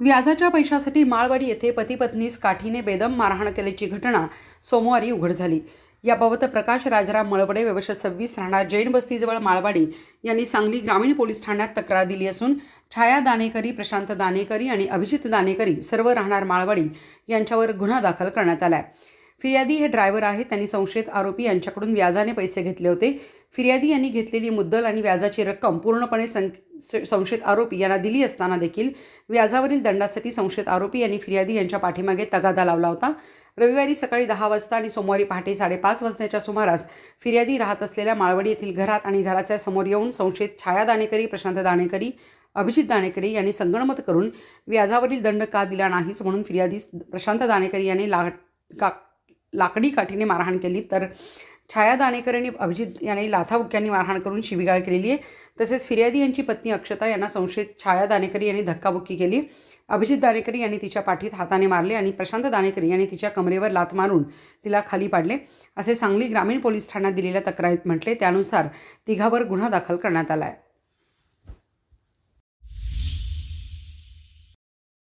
व्याजाच्या पैशासाठी माळवाडी येथे पती पत्नीस काठीने बेदम मारहाण केल्याची घटना सोमवारी उघड झाली. याबाबत प्रकाश राजाराम मळवडे वर्ष सव्वीस राहणार जैन बस्तीजवळ माळवाडी यांनी सांगली ग्रामीण पोलीस ठाण्यात तक्रार दिली असून छाया दानेकरी प्रशांत दानेकरी आणि अभिजित दानेकरी सर्व राहणार माळवाडी यांच्यावर गुन्हा दाखल करण्यात आला आहे फिर्यादी हे ड्रायव्हर आहेत त्यांनी संशयित आरोपी यांच्याकडून व्याजाने पैसे घेतले होते. फिर्यादी यांनी घेतलेली मुद्दल आणि व्याजाची रक्कम पूर्णपणे सं संशयित आरोपी यांना दिली असताना देखील व्याजावरील दंडासाठी संशयित आरोपी यांनी फिर्यादी यांच्या पाठीमागे तगादा लावला होता. रविवारी सकाळी दहा वाजता आणि सोमवारी पहाटे साडेपाच वाजण्याच्या सुमारास फिर्यादी राहत असलेल्या माळवडी येथील घरात आणि घराच्या समोर येऊन संशयित छाया दाणेकरी प्रशांत दाणेकरी अभिजित दाणेकरी यांनी संगणमत करून व्याजावरील दंड का दिला नाहीस म्हणून फिर्यादी प्रशांत दाणेकरी यांनी ला का लाकडी काठीने मारहाण केली. तर छाया दानेकर आणि अभिजित यांनी लाथाबुक्यांनी मारहाण करून शिवीगाळ केलेली आहे. तसेच फिर्यादी यांची पत्नी अक्षता यांना संशयित छाया दानेकरी यांनी धक्काबुक्की केली. अभिजित दानेकरी यांनी तिच्या पाठीत हाताने मारले आणि प्रशांत दानेकरी यांनी तिच्या कमरेवर लाथ मारून तिला खाली पाडले. असे सांगली ग्रामीण पोलीस ठाण्यात दिलेल्या तक्रारीत म्हटले त्यानुसार तिघावर गुन्हा दाखल करण्यात आला आहे.